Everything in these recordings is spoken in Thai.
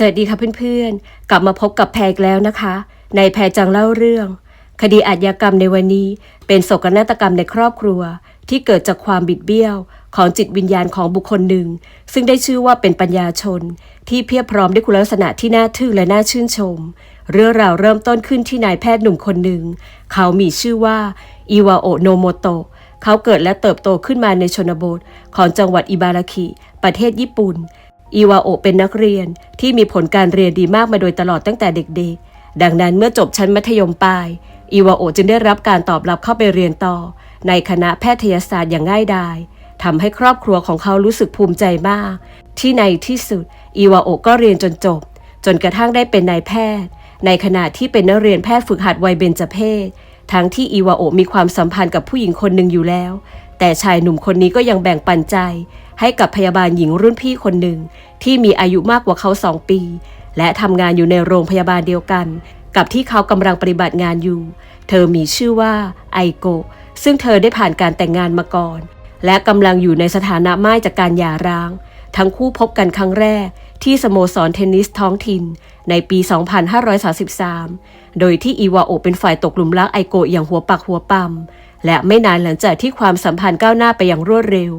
สวัสดีค่ะเพื่อนๆ กลับมาพบกับแพรอีกแล้วนะคะ ในแพรจังเล่าเรื่อง คดีอาชญากรรมในวันนี้เป็นโศกนาฏกรรมในครอบครัว ที่เกิดจากความบิดเบี้ยว ของจิตวิญญาณของบุคคลหนึ่ง ซึ่งได้ชื่อว่าเป็นปัญญาชน ที่เพียบพร้อมด้วยคุณลักษณะที่น่าทึ่งและน่าชื่นชม เรื่องราวเริ่มต้นขึ้นที่นายแพทย์หนุ่มคนหนึ่ง เขามีชื่อว่าอิวาโอะโนโมโตะเขาเกิดและเติบโตขึ้นมาในชนบท ของจังหวัดอิบาราคิ ประเทศญี่ปุ่น อีวาโอเป็นนักเรียนที่มีผลการเรียนดีมากมาโดยตลอดตั้งแต่เด็กๆ ดังนั้นเมื่อจบชั้นมัธยมปลาย อีวาโอจึงได้รับการตอบรับเข้าไปเรียนต่อ ในคณะแพทยศาสตร์อย่างง่ายดายทำให้ครอบครัวของเขารู้สึกภูมิใจมาก ที่ในที่สุด อีวาโอก็เรียนจนจบ จนกระทั่งได้เป็นนายแพทย์ ในขณะที่เป็นนักเรียนแพทย์ฝึกหัดวัยเบญจเพศทั้งที่อีวาโอมีความสัมพันธ์กับผู้หญิงคนหนึ่งอยู่แล้ว แต่ชายหนุ่มคนนี้ก็ยังแบ่งปันใจ ให้กับพยาบาลหญิงรุ่นพี่คนหนึ่ง ที่มีอายุมากกว่าเขาสองปี และทำงานอยู่ในโรงพยาบาลเดียวกัน กับที่เขากำลังปฏิบัติงานอยู่ เธอมีชื่อว่าไอโกะซึ่งเธอได้ผ่านการแต่งงานมาก่อน และกำลังอยู่ในสถานะม่ายจากการหย่าร้าง ทั้งคู่พบกันครั้งแรก ที่สโมสรเทนนิสท้องถิ่น ในปี 2533 โดยที่อีวาโอเป็นฝ่ายตกหลุมรักไอโกะอย่างหัวปักหัวปั๊มและไม่นานหลังจากที่ความสัมพันธ์ก้าวหน้าไปอย่างรวดเร็ว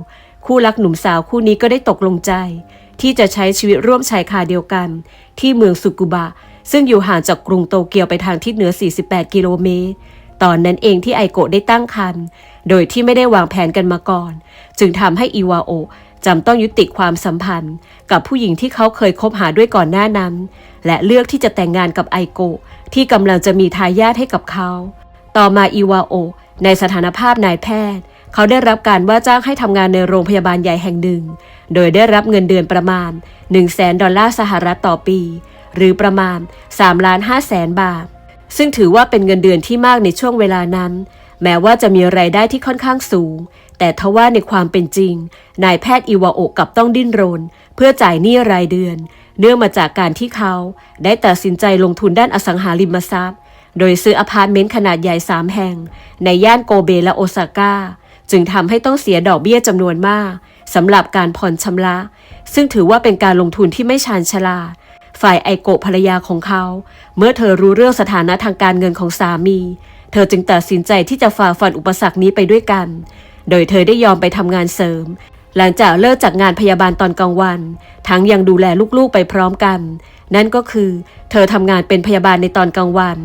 คู่รักหนุ่มสาวคู่นี้ก็ได้ตกลงใจ ที่จะใช้ชีวิตร่วมชายคาเดียวกัน ที่เมืองสุกุบะ ซึ่งอยู่ห่างจากกรุงโตเกียวไปทางทิศเหนือ 48 กิโลเมตร ตอนนั้นเองที่ไอโกะได้ตั้งครรภ์โดยที่ไม่ได้วางแผนกันมาก่อน จึงทำให้อีวาโอจำต้องยุติความสัมพันธ์ กับผู้หญิงที่เขาเคยคบหาด้วยก่อนหน้านั้น และเลือกที่จะแต่งงานกับไอโกะที่กำลังจะมีทายาทให้กับเขา ต่อมาอีวาโอในสถานภาพนายแพทย์ เขาได้รับการว่าจ้างให้ทำงานในโรงพยาบาลใหญ่แห่งหนึ่ง โดยได้รับเงินเดือนประมาณ 1 0 0 0 0แสนดอลลาร์สหรัฐต่อปี หรือประมาณ3ล้าน5แสนบาท ซึ่งถือว่าเป็นเงินเดือนที่มากในช่วงเวลานั้น แม้ว่าจะมีไรายได้ที่ค่อนข้างสูง แต่ทว่าในความเป็นจริง นายแพทย์อิวาโอกลับต้องดิ้นรน เพื่อจ่ายหนี้รายเดือน เนื่องมาจากการที่เขา ได้ตัดสินใจลงทุนด้านอสังหาริมทรัพย์ โดยซื้ออพาร์ตเมนต์ขนาดใหญ่3แห่ง ในย่านโกเบและโอซาก้า จึงทำให้ต้องเสียดอกเบี้ยจำนวนมากสำหรับการผ่อนชำระ ซึ่งถือว่าเป็นการลงทุนที่ไม่ชาญฉลาด ฝ่ายไอโกะภรรยาของเขา เมื่อเธอรู้เรื่องสถานะทางการเงินของสามี เธอจึงตัดสินใจที่จะฝ่าฟันอุปสรรคนี้ไปด้วยกัน โดยเธอได้ยอมไปทำงานเสริม หลังจากเลิกจากงานพยาบาลตอนกลางวัน ทั้งยังดูแลลูกๆไปพร้อมกัน นั่นก็คือ เธอทำงานเป็นพยาบาลในตอนกลางวัน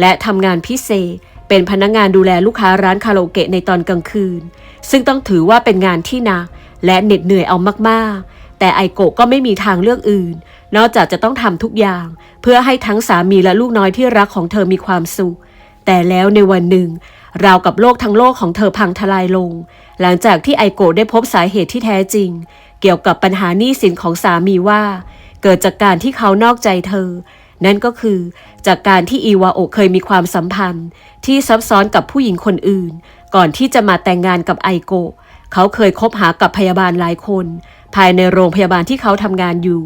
และทำงานพิเศษ เป็นพนักงานดูแลลูกค้าร้านคาราโอเกะในตอนกลางคืน ซึ่งต้องถือว่าเป็นงานที่หนักและเหน็ดเหนื่อยเอามากๆ แต่ไอโกะก็ไม่มีทางเลือกอื่น นอกจากจะต้องทำทุกอย่าง เพื่อให้ทั้งสามีและลูกน้อยที่รักของเธอมีความสุข แต่แล้วในวันหนึ่ง ราวกับโลกทั้งโลกของเธอพังทลายลง หลังจากที่ไอโกะได้พบสาเหตุที่แท้จริง เกี่ยวกับปัญหาหนี้สินของสามีว่า เกิดจากการที่เขานอกใจเธอ นั่นก็คือจากการที่อีวาโอเคยมีความสัมพันธ์ที่ซับซ้อนกับผู้หญิงคนอื่น ก่อนที่จะมาแต่งงานกับไอโก เขาเคยคบหากับพยาบาลหลายคน ภายในโรงพยาบาลที่เขาทำงานอยู่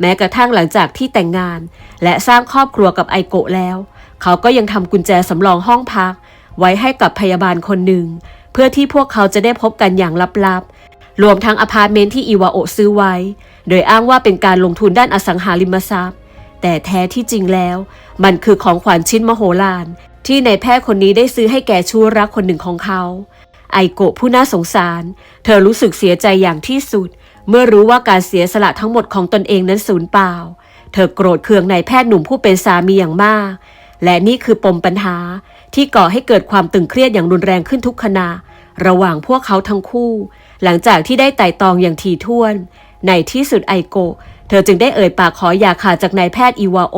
แม้กระทั่งหลังจากที่แต่งงาน และสร้างครอบครัวกับไอโกแล้ว เขาก็ยังทำกุญแจสำรองห้องพัก ไว้ให้กับพยาบาลคนหนึ่ง เพื่อที่พวกเขาจะได้พบกันอย่างลับๆรวมทั้งอพาร์ตเมนต์ที่อีวาโอซื้อไว้ โดยอ้างว่าเป็นการลงทุนด้านอสังหาริมทรัพย์ แต่แท้ที่จริงแล้ว มันคือของขวัญชิ้นมโหฬารที่นายแพทย์คนนี้ได้ซื้อให้แก่ชู้รักคนหนึ่งของเขา ไอโกะผู้น่าสงสาร เธอรู้สึกเสียใจอย่างที่สุด เมื่อรู้ว่าการเสียสละทั้งหมดของตนเองนั้นสูญเปล่า เธอโกรธเคืองนายแพทย์หนุ่มผู้เป็นสามีอย่างมาก และนี่คือปมปัญหาที่ก่อให้เกิดความตึงเครียดอย่างรุนแรงขึ้นทุกขณะระหว่างพวกเขาทั้งคู่ หลังจากที่ได้ไต่ตองอย่างถี่ถ้วน ในที่สุดไอโกะ เธอจึงได้เอ่ยปากขออย่าขาดจากนายแพทย์อีวาโอ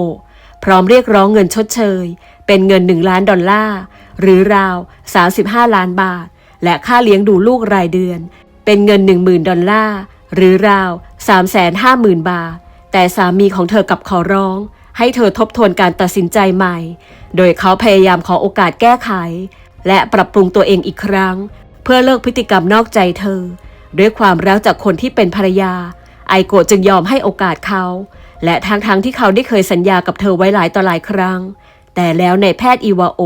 พร้อมเรียกร้องเงินชดเชย เป็นเงิน1ล้านดอลลาร์ หรือราว 35 ล้านบาท และค่าเลี้ยงดูลูกรายเดือน เป็นเงิน 10,000 ดอลลาร์ หรือราว 350,000 บาท แต่สามีของเธอกลับขอร้อง ให้เธอทบทวนการตัดสินใจใหม่ โดยเขาพยายามขอโอกาสแก้ไข และปรับปรุงตัวเองอีกครั้ง เพื่อเลิกพฤติกรรมนอกใจเธอ ด้วยความรักจากคนที่เป็นภรรยา ไอโกะจึงยอมให้โอกาสเขา และทั้งๆทที่เขาได้เคยสัญญากับเธอไว้หลายต่อหลายครั้ง แต่แล้วในายแพทย์อีวาโอ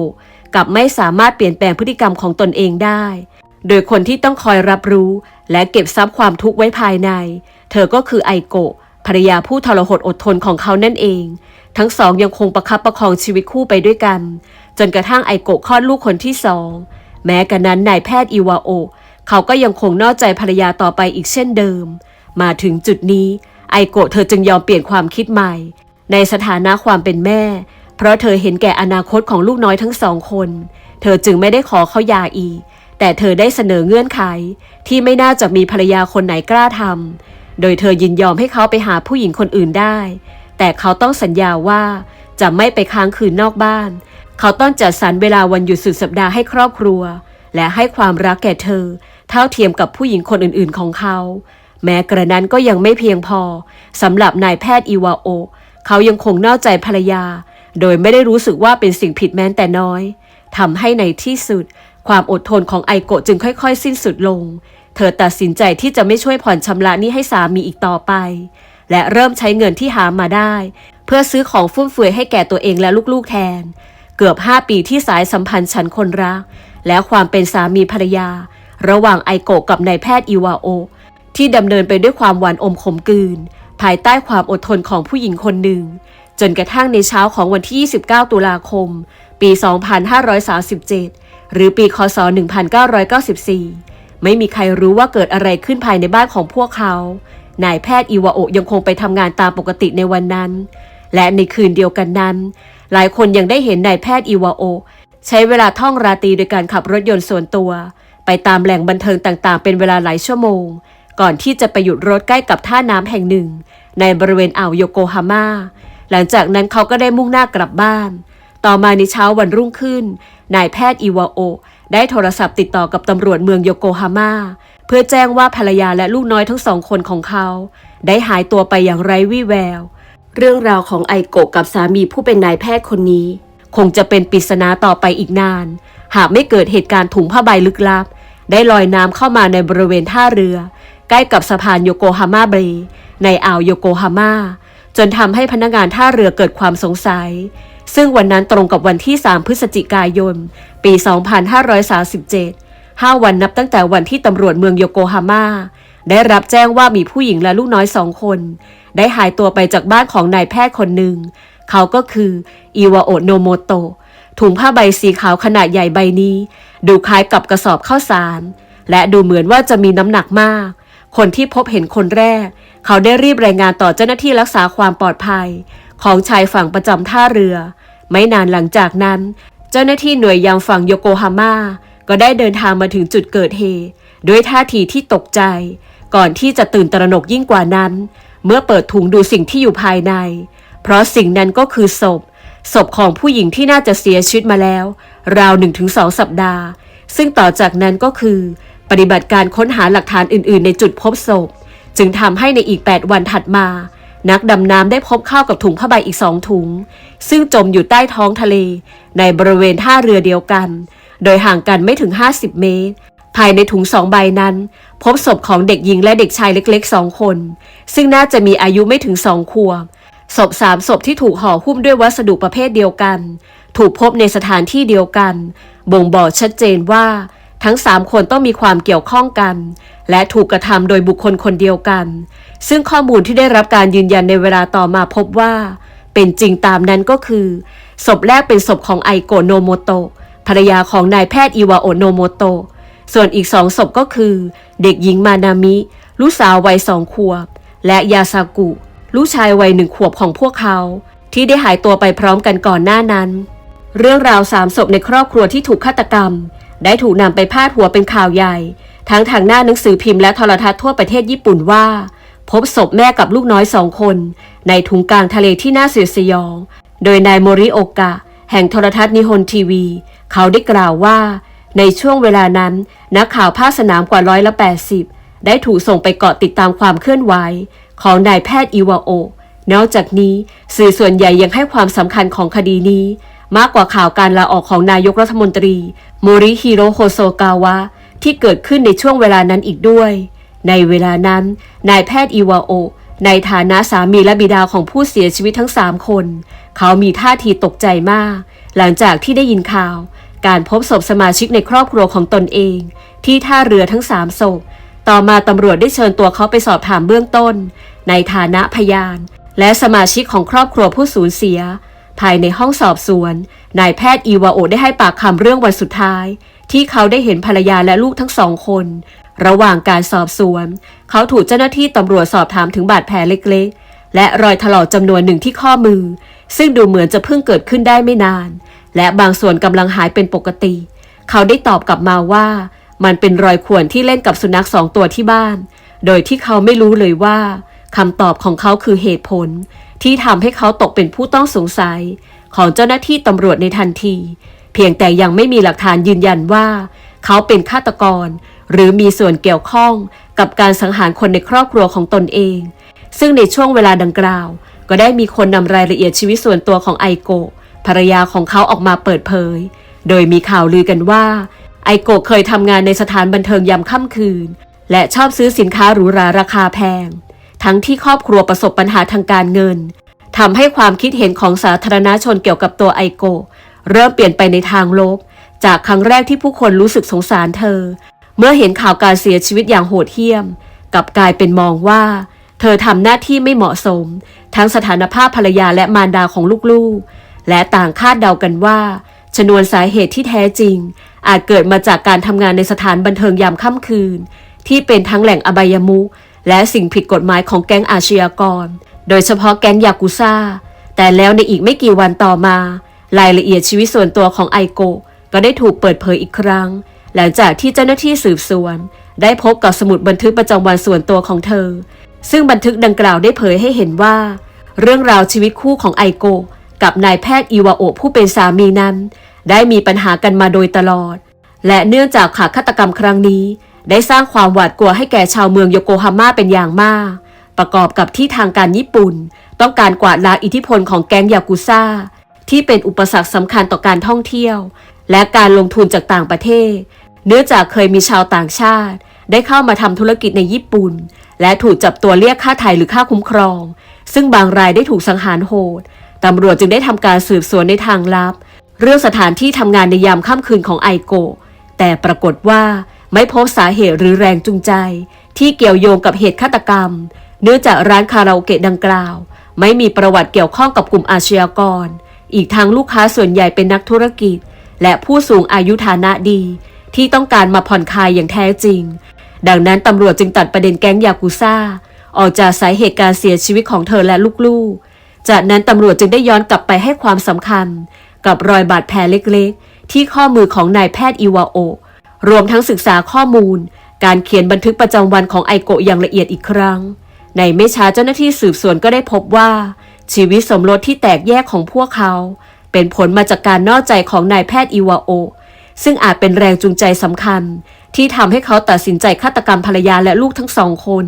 กลับไม่สามารถเปลี่ยนแปลงพฤติกรรมของตนเองได้ โดยคนที่ต้องคอยรับรู้ และเก็บซับความทุกข์ไว้ภายใน เธอก็คือไอโกะภรรยาผู้ทรหดอดทนของเขานั่นเอง ทั้งสองยังคงประคับประคองชีวิตคู่ไปด้วยกัน จนกระทั่งไอโกะคลอดลูกคนที่สอง แม้กระนั้นนายแพทย์อิวาโอ เขาก็ยังคงนอกใจภรรยาต่อไปอีกเช่นเดิม มาถึงจุดนี้ ไอโกะเธอจึงยอมเปลี่ยนความคิดใหม่ ในสถานะความเป็นแม่ เพราะเธอเห็นแก่อนาคตของลูกน้อยทั้งสองคน เธอจึงไม่ได้ขอเขายาอีก แต่เธอได้เสนอเงื่อนไข ที่ไม่น่าจะมีภรรยาคนไหนกล้าทำโดยเธอยินยอมให้เขาไปหาผู้หญิงคนอื่นได้ แต่เขาต้องสัญญาว่าจะไม่ไปค้างคืนนอกบ้าน เขาต้องจัดสรรเวลาวันหยุดสุดสัปดาห์ให้ครอบครัว และให้ความรักแก่เธอ เท่าเทียมกับผู้หญิงคนอื่นๆของเขา แม้กระนั้นก็ยังไม่เพียงพอสำหรับนายแพทย์อิวาโอ เขายังคงนอกใจภรรยา โดยไม่ได้รู้สึกว่าเป็นสิ่งผิดแม้แต่น้อยทำให้ในที่สุด ความอดทนของไอโกะจึงค่อยๆ สิ้นสุดลง เธอตัดสินใจที่จะไม่ช่วยผ่อนชำระนี้ให้สามีอีกต่อไป และเริ่มใช้เงินที่หามาได้ เพื่อซื้อของฟุ่มเฟือยให้แก่ตัวเองและลูกๆแทน เกือบ 5 ปีที่สายสัมพันธ์ฉันคนรัก และความเป็นสามีภรรยา ระหว่างไอโกะกับนายแพทย์อิวาโอ ที่ดำเนินไปด้วยความหวานอมขมกืน ภายใต้ความอดทนของผู้หญิงคนหนึ่ง จนกระทั่งในเช้าของวันที่ 29 ตุลาคม ปี 2537 หรือปี คศ 1994 ไม่มีใครรู้ว่าเกิดอะไรขึ้นภายในบ้านของพวกเขา นายแพทย์อิวาโอยังคงไปทำงานตามปกติในวันนั้น และในคืนเดียวกันนั้น หลายคนยังได้เห็นนายแพทย์อิวาโอใช้เวลาท่องราตรีโดยการขับรถยนต์ส่วนตัว ไปตามแหล่งบันเทิงต่างๆ เป็นเวลาหลายชั่วโมง ก่อนที่จะไปหยุดรถใกล้กับท่าน้ำแห่งหนึ่ง ในบริเวณอ่าวโยโกฮาม่า หลังจากนั้นเขาก็ได้มุ่งหน้ากลับบ้าน ต่อมาในเช้าวันรุ่งขึ้น นายแพทย์อิวาโอ ได้โทรศัพท์ติดต่อกับตำรวจเมืองโยโกฮาม่า เพื่อแจ้งว่าภรรยาและลูกน้อยทั้งสองคนของเขา ได้หายตัวไปอย่างไร้วี่แวว เรื่องราวของไอโกกับสามีผู้เป็นนายแพทย์คนนี้ คงจะเป็นปริศนาต่อไปอีกนาน หากไม่เกิดเหตุการณ์ถุงผ้าใบลึกลับ ได้ลอยน้ำเข้ามาในบริเวณท่าเรือ ใกล้กับสะพานโยโกฮาม่าเบรในอ่าวโยโกฮาม่าจนทำให้พนักงานท่าเรือเกิดความสงสัย ซึ่งวันนั้นตรงกับวันที่ 3 พฤศจิกายน ปี 2537 5 วันนับตั้งแต่วันที่ตำรวจเมืองโยโกฮาม่าได้รับแจ้งว่ามีผู้หญิงและลูกน้อยสองคน ได้หายตัวไปจากบ้านของนายแพทย์คนหนึ่ง เขาก็คืออิวาโอะโนโมโตะถุงผ้าใบสีขาวขนาดใหญ่ใบนี้ ดูคล้ายกับกระสอบข้าวสาร และดูเหมือนว่าจะมีน้ำหนักมาก คนที่พบเห็นคนแรก เขาได้รีบรายงานต่อเจ้าหน้าที่รักษาความปลอดภัย ของชายฝั่งประจำท่าเรือ ไม่นานหลังจากนั้น เจ้าหน้าที่หน่วยยามฝั่งโยโกฮาม่าก็ได้เดินทางมาถึงจุดเกิดเหตุด้วยท่าทีที่ตกใจ ก่อนที่จะตื่นตระหนกยิ่งกว่านั้น เมื่อเปิดถุงดูสิ่งที่อยู่ภายใน เพราะสิ่งนั้นก็คือศพ ศพของผู้หญิงที่น่าจะเสียชีวิตมาแล้ว ราวหนึ่งถึงสองสัปดาห์ ซึ่งต่อจากนั้นก็คือ ปฏิบัติการค้นหาหลักฐานอื่น ๆ ในจุดพบศพ จึงทำให้ในอีก 8 วันถัดมา นักดำน้ำได้พบเข้ากับถุงผ้าใบอีกสองถุง ซึ่งจมอยู่ใต้ท้องทะเล ในบริเวณท่าเรือเดียวกัน โดยห่างกันไม่ถึง 50 เมตร ภายในถุงสองใบนั้น พบศพของเด็กหญิงและเด็กชายเล็กๆสองคน ซึ่งน่าจะมีอายุไม่ถึงสองขวบศพสามศพที่ถูกห่อหุ้มด้วยวัสดุประเภทเดียวกัน ถูกพบในสถานที่เดียวกัน บ่งบอกชัดเจนว่า ทั้งสามคนต้องมีความเกี่ยวข้องกัน และถูกกระทำโดยบุคคลคนเดียวกัน ซึ่งข้อมูลที่ได้รับการยืนยันในเวลาต่อมาพบว่า เป็นจริงตามนั้นก็คือ ศพแรกเป็นศพของไอโกโนโมโตะภรรยาของนายแพทย์อิวาโอโนโมโตะส่วนอีกสองศพก็คือ เด็กหญิงมานามิ ลูกสาววัยสองขวบ และยาซากุ ลูกชายวัยหนึ่งขวบของพวกเขา ที่ได้หายตัวไปพร้อมกันก่อนหน้านั้น เรื่องราวสามศพในครอบครัวที่ถูกฆาตกรรม ได้ถูกนำไปพาดหัวเป็นข่าวใหญ่ ทั้งทางหน้าหนังสือพิมพ์และโทรทัศน์ทั่วประเทศญี่ปุ่นว่า พบศพแม่กับลูกน้อยสองคน ในถุงกลางทะเลที่น่าเสียดสยอง โดยนายโมริโอกะ แห่งโทรทัศน์นิฮนทีวี เขาได้กล่าวว่า ในช่วงเวลานั้น นักข่าวภาคสนามกว่าร้อยละ80ได้ถูกส่งไปเกาะติดตามความเคลื่อนไหวของนายแพทย์อิวาโอนอกจากนี้สื่อส่วนใหญ่ยังให้ความสำคัญของคดีนี้ มากกว่าข่าวการลาออกของนายกรัฐมนตรีโมริฮิโรโฮโซกาวะที่เกิดขึ้นในช่วงเวลานั้นอีกด้วย ในเวลานั้น นายแพทย์อิวาโอในฐานะสามีและบิดาของผู้เสียชีวิตทั้งสามคน เขามีท่าทีตกใจมาก หลังจากที่ได้ยินข่าว การพบศพสมาชิกในครอบครัวของตนเอง ที่ท่าเรือทั้งสามศพต่อมาตำรวจได้เชิญตัวเขาไปสอบถามเบื้องต้น ในฐานะพยาน และสมาชิกของครอบครัวผู้สูญเสีย ภายในห้องสอบสวน นายแพทย์อีวาโอได้ให้ปากคำเรื่องวันสุดท้าย ที่เขาได้เห็นภรรยาและลูกทั้งสองคน ระหว่างการสอบสวน เขาถูกเจ้าหน้าที่ตำรวจสอบถามถึงบาดแผลเล็กๆ และรอยถลอกจำนวนหนึ่งที่ข้อมือ ซึ่งดูเหมือนจะเพิ่งเกิดขึ้นได้ไม่นาน และบางส่วนกำลังหายเป็นปกติ เขาได้ตอบกลับมาว่า มันเป็นรอยข่วนที่เล่นกับสุนัขสองตัวที่บ้าน โดยที่เขาไม่รู้เลยว่า คำตอบของเขาคือเหตุผล ที่ทำให้เขาตกเป็นผู้ต้องสงสัย ของเจ้าหน้าที่ตำรวจในทันที เพียงแต่ยังไม่มีหลักฐานยืนยันว่า เขาเป็นฆาตกร หรือมีส่วนเกี่ยวข้องกับการสังหารคนในครอบครัวของตนเอง ซึ่งในช่วงเวลาดังกล่าว ก็ได้มีคนนำรายละเอียดชีวิตส่วนตัวของไอโกะภรรยาของเขาออกมาเปิดเผย โดยมีข่าวลือกันว่าไอโกะเคยทำงานในสถานบันเทิงยามค่ำคืน และชอบซื้อสินค้าหรูหราราคาแพง ทั้งที่ครอบครัวประสบปัญหาทางการเงินทำให้ความคิดเห็นของสาธารณชนเกี่ยวกับตัวไอโก เริ่มเปลี่ยนไปในทางลบ จากครั้งแรกที่ผู้คนรู้สึกสงสารเธอ เมื่อเห็นข่าวการเสียชีวิตอย่างโหดเหี้ยมกลับกลายเป็นมองว่า เธอทำหน้าที่ไม่เหมาะสม ทั้งสถานภาพภรรยาและมารดาของลูกๆ และต่างคาดเดากันว่า ชนวนสาเหตุที่แท้จริง อาจเกิดมาจากการทำงานในสถานบันเทิงยามค่ำคืน ที่เป็นทั้งแหล่งอบายมุข และสิ่งผิดกฎหมายของแก๊งอาชญากร โดยเฉพาะแก๊งยากุซ่า แต่แล้วในอีกไม่กี่วันต่อมา รายละเอียดชีวิตส่วนตัวของไอโกก็ได้ถูกเปิดเผยอีกครั้ง หลังจากที่เจ้าหน้าที่สืบสวน ได้พบกับสมุดบันทึกประจำวันส่วนตัวของเธอ ซึ่งบันทึกดังกล่าวได้เผยให้เห็นว่า เรื่องราวชีวิตคู่ของไอโกกับนายแพทย์อิวาโอผู้เป็นสามีนั้น ได้มีปัญหากันมาโดยตลอด และเนื่องจากขาฆาตกรรมครั้งนี้ ได้สร้างความหวาดกลัวให้แก่ชาวเมืองโยโกฮาม่าเป็นอย่างมาก ประกอบกับที่ทางการญี่ปุ่น ต้องการกวาดล้างอิทธิพลของแก๊งยากุซ่า ที่เป็นอุปสรรคสำคัญต่อการท่องเที่ยว และการลงทุนจากต่างประเทศ เนื่องจากเคยมีชาวต่างชาติ ได้เข้ามาทำธุรกิจในญี่ปุ่น และถูกจับตัวเรียกค่าไถ่หรือค่าคุ้มครอง ซึ่งบางรายได้ถูกสังหารโหดตำรวจจึงได้ทำการสืบสวนในทางลับ เรื่องสถานที่ทำงานในยามค่ำคืนของไอโก แต่ปรากฏว่า ไม่พบสาเหตุหรือแรงจูงใจ ที่เกี่ยวโยงกับเหตุฆาตกรรม เนื่องจากร้านคาราโอเกะดังกล่าว ไม่มีประวัติเกี่ยวข้องกับกลุ่มอาชญากร อีกทั้งลูกค้าส่วนใหญ่เป็นนักธุรกิจ และผู้สูงอายุฐานะดี ที่ต้องการมาผ่อนคลายอย่างแท้จริง ดังนั้นตำรวจจึงตัดประเด็นแก๊งยากุซ่า ออกจากสาเหตุการเสียชีวิตของเธอและลูกๆ จากนั้นตำรวจจึงได้ย้อนกลับไปให้ความสำคัญ กับรอยบาดแผลเล็กๆ ที่ข้อมือของนายแพทย์อิวาโอะ รวมทั้งศึกษาข้อมูล การเขียนบันทึกประจำวันของไอโกะอย่างละเอียดอีกครั้ง ในไม่ช้าเจ้าหน้าที่สืบสวนก็ได้พบว่า ชีวิตสมรสที่แตกแยกของพวกเขา เป็นผลมาจากการนอกใจของนายแพทย์อิวาโอ ซึ่งอาจเป็นแรงจูงใจสำคัญ ที่ทำให้เขาตัดสินใจฆาตกรรมภรรยาและลูกทั้งสองคน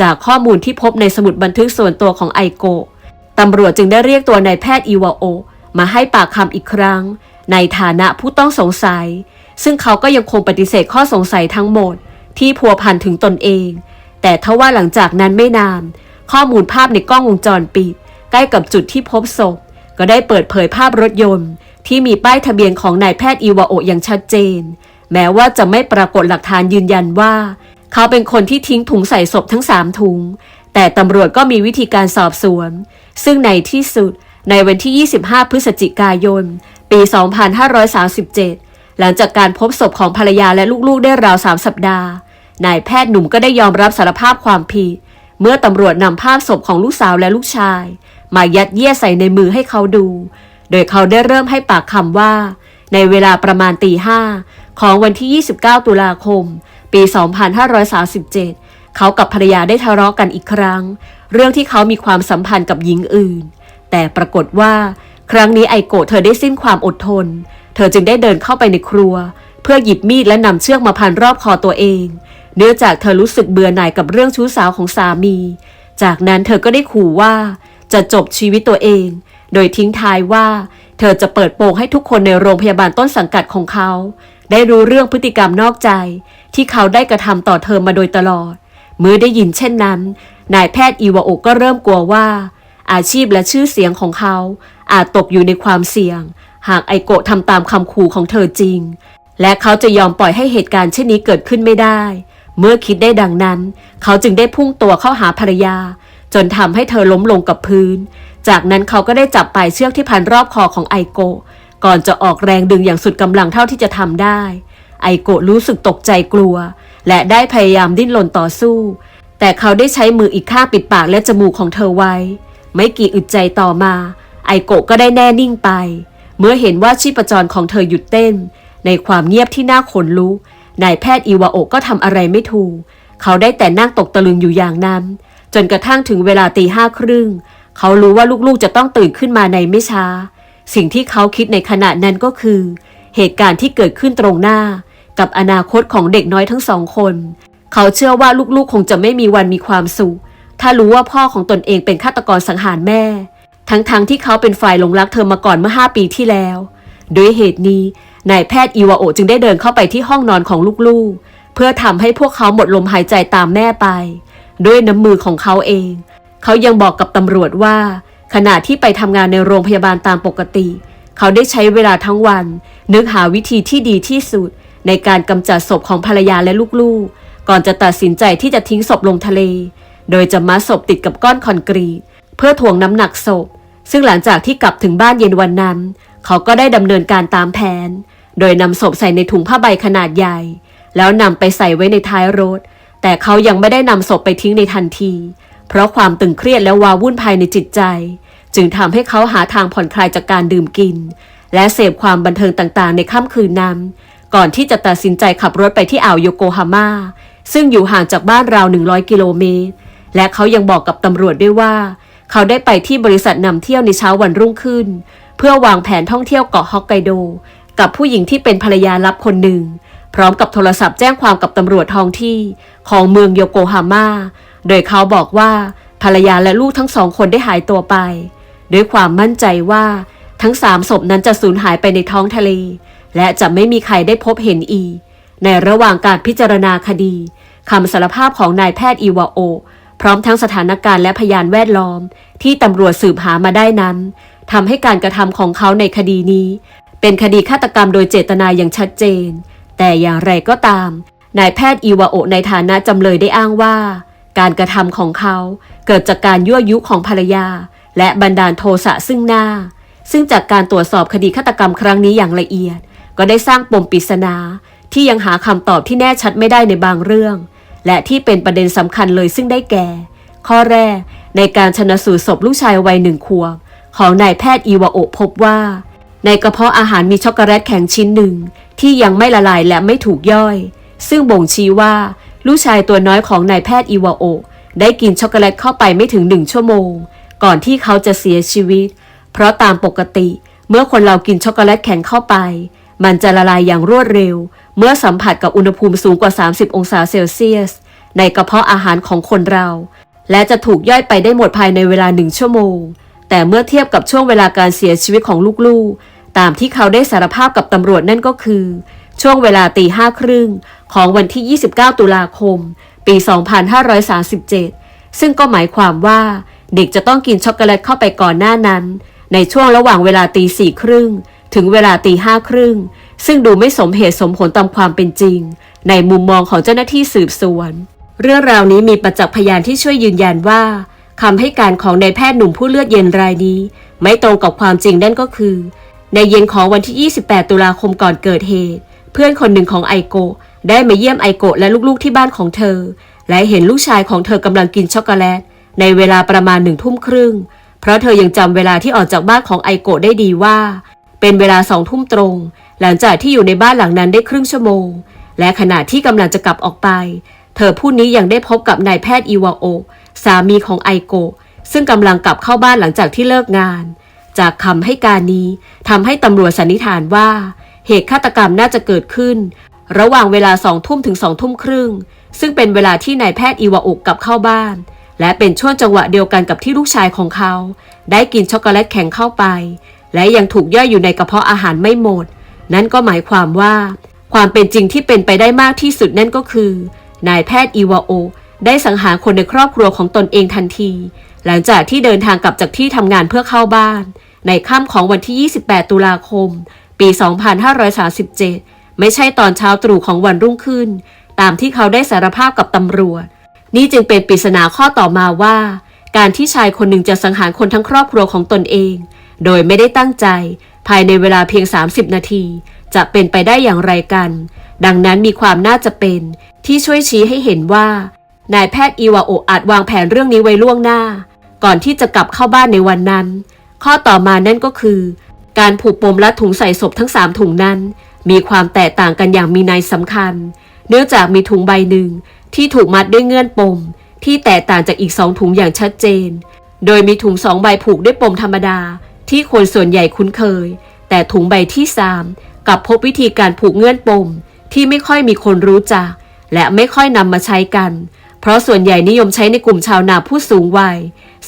จากข้อมูลที่พบในสมุดบันทึกส่วนตัวของไอโกะตำรวจจึงได้เรียกตัวนายแพทย์อิวาโอมาให้ปากคำอีกครั้ง ในฐานะผู้ต้องสงสัย ซึ่งเขาก็ยังคงปฏิเสธข้อสงสัยทั้งหมด ที่พัวพันถึงตนเอง แต่ทว่าหลังจากนั้นไม่นาน ข้อมูลภาพในกล้องวงจรปิด ใกล้กับจุดที่พบศพ ก็ได้เปิดเผยภาพรถยนต์ ที่มีป้ายทะเบียนของนายแพทย์อีวาโออย่างชัดเจน แม้ว่าจะไม่ปรากฏหลักฐานยืนยันว่า เขาเป็นคนที่ทิ้งถุงใส่ศพทั้งสามถุง แต่ตำรวจก็มีวิธีการสอบสวน ซึ่งในที่สุดในวันที่ 25 พฤศจิกายน ปี 2537 หลังจากการพบศพของภรรยาและลูกๆได้ราวสามสัปดาห์ นายแพทย์หนุ่มก็ได้ยอมรับสารภาพความผิด เมื่อตำรวจนำภาพศพของลูกสาวและลูกชาย มายัดเยียดใส่ในมือให้เขาดู โดยเขาได้เริ่มให้ปากคำว่า ในเวลาประมาณตีห้าของวันที่ 29 ตุลาคม ปี 2537 เขากับภรรยาได้ทะเลาะกันอีกครั้ง เรื่องที่เขามีความสัมพันธ์กับหญิงอื่น แต่ปรากฏว่า ครั้งนี้ไอโกะเธอได้สิ้นความอดทน ธอจึงได้เดินเข้าไปในครัว เพื่อหยิบมีดและนำเชือกมาพันรอบคอตัวเอง เนื่องจากเธอรู้สึกเบื่อหน่ายกับเรื่องชู้สาวของสามี จากนั้นเธอก็ได้ขู่ว่าจะจบชีวิตตัวเอง โดยทิ้งท้ายว่า เธอจะเปิดโปงให้ทุกคนในโรงพยาบาลต้นสังกัดของเขา ได้รู้เรื่องพฤติกรรมนอกใจ ที่เขาได้กระทำต่อเธอมาโดยตลอด เมื่อได้ยินเช่นนั้น นายแพทย์อีวาโอก็เริ่มกลัวว่า อาชีพและชื่อเสียงของเขาอาจตกอยู่ในความเสี่ยง หากไอโกะทำตามคำขู่ของเธอจริง และเขาจะยอมปล่อยให้เหตุการณ์เช่นนี้เกิดขึ้นไม่ได้ เมื่อคิดได้ดังนั้น เขาจึงได้พุ่งตัวเข้าหาภรรยา จนทำให้เธอล้มลงกับพื้น จากนั้นเขาก็ได้จับปลายเชือกที่พันรอบคอของไอโกะก่อนจะออกแรงดึงอย่างสุดกำลังเท่าที่จะทำได้ ไอโกะรู้สึกตกใจกลัว และได้พยายามดิ้นรนต่อสู้ แต่เขาได้ใช้มืออีกข้างปิดปากและจมูกของเธอไว้ ไม่กี่อึดใจต่อมา ไอโกะก็ได้แน่นิ่งไป เมื่อเห็นว่าชีพจรของเธอหยุดเต้น ในความเงียบที่น่าขนลุกนายแพทย์อิวาโอะก็ทำอะไรไม่ถูก เขาได้แต่นั่งตกตะลึงอยู่อย่างนั้น จนกระทั่งถึงเวลาตีห้าครึ่ง เขารู้ว่าลูกๆจะต้องตื่นขึ้นมาในไม่ช้า สิ่งที่เขาคิดในขณะนั้นก็คือ เหตุการณ์ที่เกิดขึ้นตรงหน้า กับอนาคตของเด็กน้อยทั้งสองคน เขาเชื่อว่าลูกๆคงจะไม่มีวันมีความสุข ถ้ารู้ว่าพ่อของตนเองเป็นฆาตกรสังหารแม่ ทั้งๆทที่เขาเป็นฝ่ายหลงรักเธอมาก่อนเมื่อห้าปีที่แล้ว ด้วยเหตุนี้นายแพทย์อิวาโอจึงได้เดินเข้าไปที่ห้องนอนของลูกๆ เพื่อทำให้พวกเขาหมดลมหายใจตามแม่ไป ด้วยน้ำมือของเขาเอง เขายังบอกกับตำรวจว่า ขณะที่ไปทำงานในโรงพยาบาลตามปกติ เขาได้ใช้เวลาทั้งวัน นึกหาวิธีที่ดีที่สุด ในการกำจัดศพของภรรยาและลูกๆ ก่อนจะตัดสินใจที่จะทิ้งศพลงทะเล โดยจะมัดศพติดกับก้อนคอนกรีต เพื่อถ่วงน้ำหนักศพ ซึ่งหลังจากที่กลับถึงบ้านเย็นวันนั้น เขาก็ได้ดำเนินการตามแผน โดยนำศพใส่ในถุงผ้าใบขนาดใหญ่ แล้วนำไปใส่ไว้ในท้ายรถ แต่เขายังไม่ได้นำศพไปทิ้งในทันที เพราะความตึงเครียดและวาวุ่นภายในจิตใจ จึงทำให้เขาหาทางผ่อนคลายจากการดื่มกิน และเสพความบันเทิงต่างๆ ในค่ำคืนนั้น ก่อนที่จะตัดสินใจขับรถไปที่อ่าวโยโกฮาม่าซึ่งอยู่ห่างจากบ้านราว 100 กิโลเมตร และเขายังบอกกับตำรวจด้วยว่า เขาได้ไปที่บริษัทนำเที่ยวในเช้าวันรุ่งขึ้น เพื่อวางแผนท่องเที่ยวเกาะฮอกไกโด กับผู้หญิงที่เป็นภรรยาลับคนหนึ่ง พร้อมกับโทรศัพท์แจ้งความกับตำรวจท้องที่ของเมืองโยโกฮาม่าโดยเขาบอกว่าภรรยาและลูกทั้งสองคนได้หายตัวไป ด้วยความมั่นใจว่าทั้งสามศพนั้นจะสูญหายไปในท้องทะเล และจะไม่มีใครได้พบเห็นอีกในระหว่างการพิจารณาคดีคำสารภาพของนายแพทย์อีวาโอ พร้อมทั้งสถานการณ์และพยานแวดล้อม ที่ตำรวจสืบหามาได้นั้นทำให้การกระทำของเขาในคดีนี้ เป็นคดีฆาตกรรมโดยเจตนาอย่างชัดเจน แต่อย่างไรก็ตาม นายแพทย์อีวาโอในฐานะจำเลยได้อ้างว่า การกระทำของเขาเกิดจากการยั่วยุของภรรยา และบันดาลโทสะซึ่งหน้า ซึ่งจากการตรวจสอบคดีฆาตกรรมครั้งนี้อย่างละเอียด ก็ได้สร้างปมปริศนาที่ยังหาคำตอบที่แน่ชัดไม่ได้ในบางเรื่อง และที่เป็นประเด็นสำคัญเลยซึ่งได้แก่ ข้อแรก ในการชนสูตรศพลูกชายวัยหนึ่งขวบของนายแพทย์อีวาโอพบว่า ในกระเพาะอาหารมีช็อกโกแลตแข็งชิ้นหนึ่ง ที่ยังไม่ละลายและไม่ถูกย่อย ซึ่งบ่งชี้ว่า ลูกชายตัวน้อยของนายแพทย์อีวาโอได้กินช็อกโกแลตเข้าไปไม่ถึงหนึ่งชั่วโมง ก่อนที่เขาจะเสียชีวิต เพราะตามปกติ เมื่อคนเรากินช็อกโกแลตแข็งเข้าไป มันจะละลายอย่างรวดเร็ว เมื่อสัมผัสกับอุณหภูมิสูงกว่า 30 องศาเซลเซียส ในกระเพาะอาหารของคนเรา และจะถูกย่อยไปได้หมดภายในเวลาหนึ่งชั่วโมง แต่เมื่อเทียบกับช่วงเวลาการเสียชีวิตของลูกๆ ตามที่เขาได้สารภาพกับตำรวจนั่นก็คือ ช่วงเวลาตีห้าครึ่งของวันที่ 29 ตุลาคม ปี 2537 ซึ่งก็หมายความว่าเด็กจะต้องกินช็อกโกแลตเข้าไปก่อนหน้านั้น ในช่วงระหว่างเวลาตีสี่ครึ่งถึงเวลาตีห้าครึ่ง ซึ่งดูไม่สมเหตุสมผลตามความเป็นจริง ในมุมมองของเจ้าหน้าที่สืบสวน เรื่องราวนี้มีประจักษ์พยานที่ช่วยยืนยันว่าคำให้การของนายแพทย์หนุ่มผู้เลือดเย็นรายนี้ ไม่ตรงกับความจริงนั่นก็คือ ในเย็นของวันที่ 28 ตุลาคมก่อนเกิดเหตุ เพื่อนคนหนึ่งของไอโกะได้มาเยี่ยมไอโกะและลูกๆที่บ้านของเธอ และเห็นลูกชายของเธอกำลังกินช็อกโกแลต ในเวลาประมาณหนึ่งทุ่มครึ่ง เพราะเธอยังจำเวลาที่ออกจากบ้านของไอโกะได้ดีว่า เป็นเวลาสองทุ่มตรง หลังจากที่อยู่ในบ้านหลังนั้นได้ครึ่งชั่วโมง และขณะที่กำลังจะกลับออกไป เธอผู้นี้ยังได้พบกับนายแพทย์อิวาโอ สามีของไอโก ซึ่งกำลังกลับเข้าบ้านหลังจากที่เลิกงาน จากคำให้การนี้ทำให้ตำรวจสันนิษฐานว่า เหตุฆาตกรรมน่าจะเกิดขึ้น ระหว่างเวลาสองทุ่มถึงสองทุ่มครึ่ง ซึ่งเป็นเวลาที่นายแพทย์อิวาโอกลับเข้าบ้านและเป็นช่วงจังหวะเดียวกันกับที่ลูกชายของเขา ได้กินช็อกโกแลตแข็งเข้าไป และยังถูกย่อยอยู่ในกระเพาะอาหารไม่หมด นั่นก็หมายความว่า ความเป็นจริงที่เป็นไปได้มากที่สุดนั่นก็คือ นายแพทย์อิวาโอ ได้สังหารคนในครอบครัวของตนเองทันที หลังจากที่เดินทางกลับจากที่ทำงานเพื่อเข้าบ้าน ในค่ำของวันที่ 28 ตุลาคม ปี 2537 ไม่ใช่ตอนเช้าตรู่ของวันรุ่งขึ้น ตามที่เขาได้สารภาพกับตำรวจ นี่จึงเป็นปริศนาข้อต่อมาว่า การที่ชายคนหนึ่งจะสังหารคนทั้งครอบครัวของตนเอง โดยไม่ได้ตั้งใจ ภายในเวลาเพียง 30 นาที จะเป็นไปได้อย่างไรกัน ดังนั้นมีความน่าจะเป็นที่ช่วยชี้ให้เห็นว่า นายแพทย์อีวาโออาจวางแผนเรื่องนี้ไว้ล่วงหน้า ก่อนที่จะกลับเข้าบ้านในวันนั้น ข้อต่อมานั่นก็คือ การผูกปมและถุงใส่ศพทั้งสามถุงนั้น มีความแตกต่างกันอย่างมีนัยสำคัญ เนื่องจากมีถุงใบหนึ่งที่ถูกมัดด้วยเงื่อนปม ที่แตกต่างจากอีกสองถุงอย่างชัดเจน โดยมีถุงสองใบผูกด้วยปมธรรมดา ที่คนส่วนใหญ่คุ้นเคย แต่ถุงใบที่สามกับพบวิธีการผูกเงื่อนปม ที่ไม่ค่อยมีคนรู้จัก และไม่ค่อยนำมาใช้กัน เพราะส่วนใหญ่นิยมใช้ในกลุ่มชาวนาผู้สูงวัย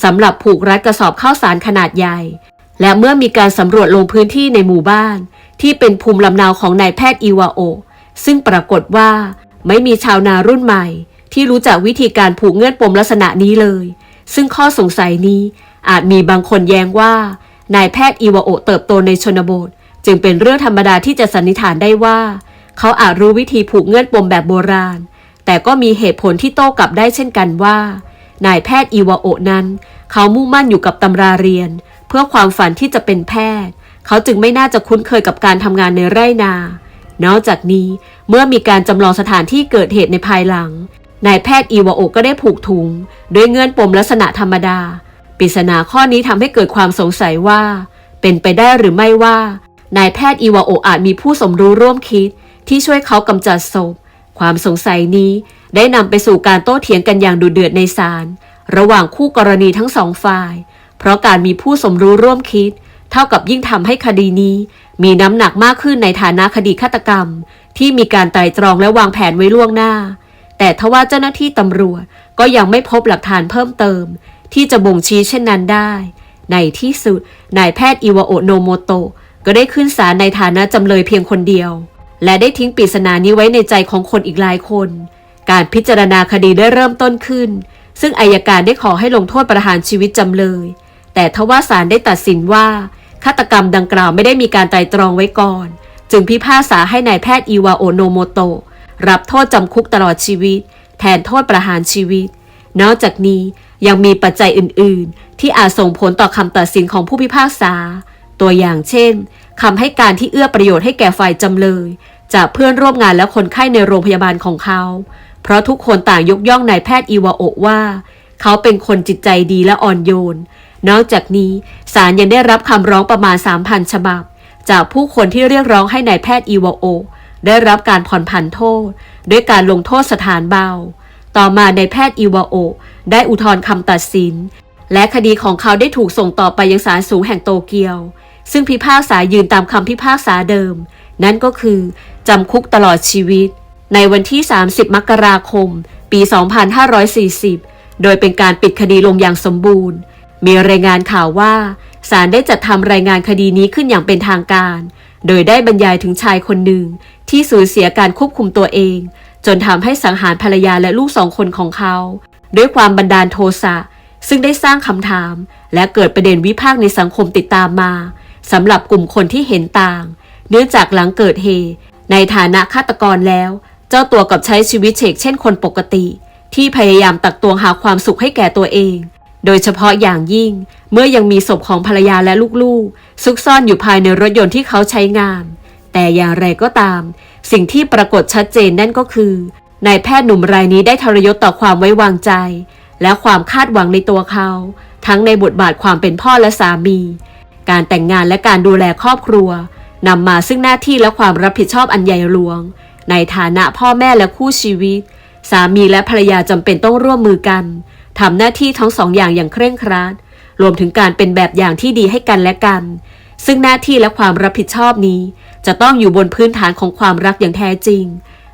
สำหรับผูกรัดกระสอบข้าวสารขนาดใหญ่ และเมื่อมีการสำรวจลงพื้นที่ในหมู่บ้าน ที่เป็นภูมิลำเนาของนายแพทย์อีวาโอ ซึ่งปรากฏว่า ไม่มีชาวนารุ่นใหม่ ที่รู้จักวิธีการผูกเงื่อนปมลักษณะนี้เลย ซึ่งข้อสงสัยนี้อาจมีบางคนแย้งว่า นายแพทย์อีวาโอเติบโตในชนบท จึงเป็นเรื่องธรรมดาที่จะสันนิษฐานได้ว่า เขาอาจรู้วิธีผูกเงื่อนปมแบบโบราณ แต่ก็มีเหตุผลที่โต้กลับได้เช่นกันว่า นายแพทย์อีวาโอนั้น เขามุ่งมั่นอยู่กับตำราเรียน เพื่อความฝันที่จะเป็นแพทย์ เขาจึงไม่น่าจะคุ้นเคยกับการทำงานในไร่นา นอกจากนี้เมื่อมีการจำลองสถานที่เกิดเหตุในภายหลังนายแพทย์อีวาโอก็ได้ผูกถุง ด้วยเงื่อนปมลักษณะธรรมดา ปริศนาข้อนี้ทำให้เกิดความสงสัยว่า เป็นไปได้หรือไม่ว่า นายแพทย์อีวาโออาจมีผู้สมรู้ร่วมคิด ที่ช่วยเขากำจัดศพความสงสัยนี้ได้นำไปสู่การโต้เถียงกันอย่างดุเดือดในศาลระหว่างคู่กรณีทั้งสองฝ่าย เพราะการมีผู้สมรู้ร่วมคิด เท่ากับยิ่งทำให้คดีนี้ มีน้ำหนักมากขึ้นในฐานะคดีฆาตกรรม ที่มีการไตร่ตรองและวางแผนไว้ล่วงหน้า แต่ทว่าเจ้าหน้าที่ตำรวจก็ยังไม่พบหลักฐานเพิ่มเติม ที่จะบ่งชี้เช่นนั้นได้ ในที่สุดนายแพทย์อิวาโอโนโมโตะก็ได้ขึ้นศาลในฐานะจำเลยเพียงคนเดียว และได้ทิ้งปริศนานี้ไว้ในใจของคนอีกหลายคน การพิจารณาคดีได้เริ่มต้นขึ้น ซึ่งอายการได้ขอให้ลงโทษประหารชีวิตจำเลย แต่ทว่าศาลได้ตัดสินว่าฆาตกรรมดังกล่าวไม่ได้มีการไตร่ตรองไว้ก่อน จึงพิพากษาให้ในายแพทย์อิวาโอโนโมโตะรับโทษจำคุกตลอดชีวิต แทนโทษประหารชีวิต นอกจากนี้ ยังมีปัจจัยอื่น ๆ ที่อาจส่งผลต่อคำตัดสินของผู้พิพากษา ตัวอย่างเช่นคำให้การที่เอื้อประโยชน์ให้แก่ฝ่ายจำเลย จากเพื่อนร่วมงานและคนไข้ในโรงพยาบาลของเขา เพราะทุกคนต่างยกย่องนายแพทย์อีวาโอว่า เขาเป็นคนจิตใจดีและอ่อนโยน นอกจากนี้ศาลยังได้รับคำร้องประมาณ 3,000 ฉบับ จากผู้คนที่เรียกร้องให้นายแพทย์อีวาโอได้รับการผ่อนผันโทษ ด้วยการลงโทษสถานเบา ต่อมานายแพทย์อีวาโอ ได้อุทธรณ์คำตัดสิน และคดีของเขาได้ถูกส่งต่อไปยังศาลสูงแห่งโตเกียว ซึ่งพิพากษายืนตามคำพิพากษาเดิม นั่นก็คือจำคุกตลอดชีวิต ในวันที่ 30 มกราคม ปี 2540 โดยเป็นการปิดคดีลงอย่างสมบูรณ์ มีรายงานข่าวว่าศาลได้จัดทำรายงานคดีนี้ขึ้นอย่างเป็นทางการ โดยได้บรรยายถึงชายคนหนึ่งที่สูญเสียการควบคุมตัวเอง จนทำให้สังหารภรรยาและลูกสองคนของเขา ด้วยความบันดาลโทสะซึ่งได้สร้างคำถาม และเกิดประเด็นวิพากษ์ในสังคมติดตามมาสำหรับกลุ่มคนที่เห็นต่าง เนื่องจากหลังเกิดเหตุในฐานะฆาตกรแล้ว เจ้าตัวกับใช้ชีวิตเฉกเช่นคนปกติ ที่พยายามตักตวงหาความสุขให้แก่ตัวเอง โดยเฉพาะอย่างยิ่ง เมื่อยังมีศพของภรรยาและลูกๆ ซุกซ่อนอยู่ภายในรถยนต์ที่เขาใช้งาน แต่อย่างไรก็ตาม สิ่งที่ปรากฏชัดเจนนั่นก็คือ นายแพทย์หนุ่มรายนี้ได้ทรยศต่อความไว้วางใจ และความคาดหวังในตัวเขา ทั้งในบทบาทความเป็นพ่อและสามี การแต่งงานและการดูแลครอบครัวนำมาซึ่งหน้าที่และความรับผิดชอบอันใหญ่หลวง ในฐานะพ่อแม่และคู่ชีวิต สามีและภรรยาจำเป็นต้องร่วมมือกันทำหน้าที่ทั้งสองอย่างอย่างเคร่งครัดรวมถึงการเป็นแบบอย่างที่ดีให้กันและกัน ซึ่งหน้าที่และความรับผิดชอบนี้ จะต้องอยู่บนพื้นฐานของความรักอย่างแท้จริง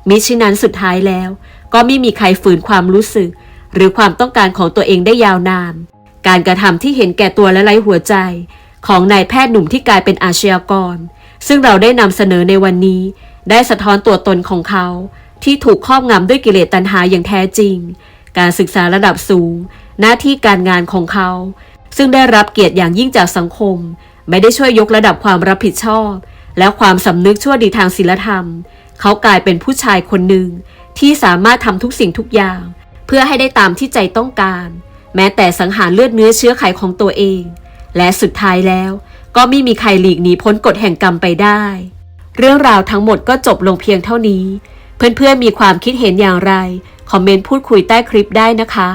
มิฉะนั้นสุดท้ายแล้ว ก็ไม่มีใครฝืนความรู้สึก หรือความต้องการของตัวเองได้ยาวนาน การกระทำที่เห็นแก่ตัวและไร้หัวใจ ของนายแพทย์หนุ่มที่กลายเป็นอาชญากร ซึ่งเราได้นำเสนอในวันนี้ ได้สะท้อนตัวตนของเขา ที่ถูกครอบงำด้วยกิเลสตัณหาอย่างแท้จริง การศึกษาระดับสูง หน้าที่การงานของเขา ซึ่งได้รับเกียรติอย่างยิ่งจากสังคม ไม่ได้ช่วยยกระดับความรับผิดชอบ และความสำนึกชั่วดีทางศีลธรรม เขากลายเป็นผู้ชายคนหนึ่งที่สามารถทำทุกสิ่งทุกอย่าง เพื่อให้ได้ตามที่ใจต้องการ แม้แต่สังหารเลือดเนื้อเชื้อไขของตัวเอง และสุดท้ายแล้ว ก็ไม่มีใครหลีกหนีพ้นกฎแห่งกรรมไปได้ เรื่องราวทั้งหมดก็จบลงเพียงเท่านี้ เพื่อนๆมีความคิดเห็นอย่างไร คอมเมนต์พูดคุยใต้คลิปได้นะคะ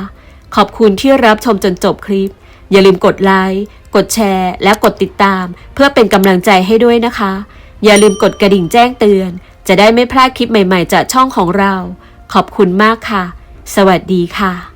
ขอบคุณที่รับชมจนจบคลิป อย่าลืมกดไลค์กดแชร์ และกดติดตาม เพื่อเป็นกำลังใจให้ด้วยนะคะ อย่าลืมกดกระดิ่งแจ้งเตือน จะได้ไม่พลาดคลิปใหม่ๆจากช่องของเรา ขอบคุณมากค่ะ สวัสดีค่ะ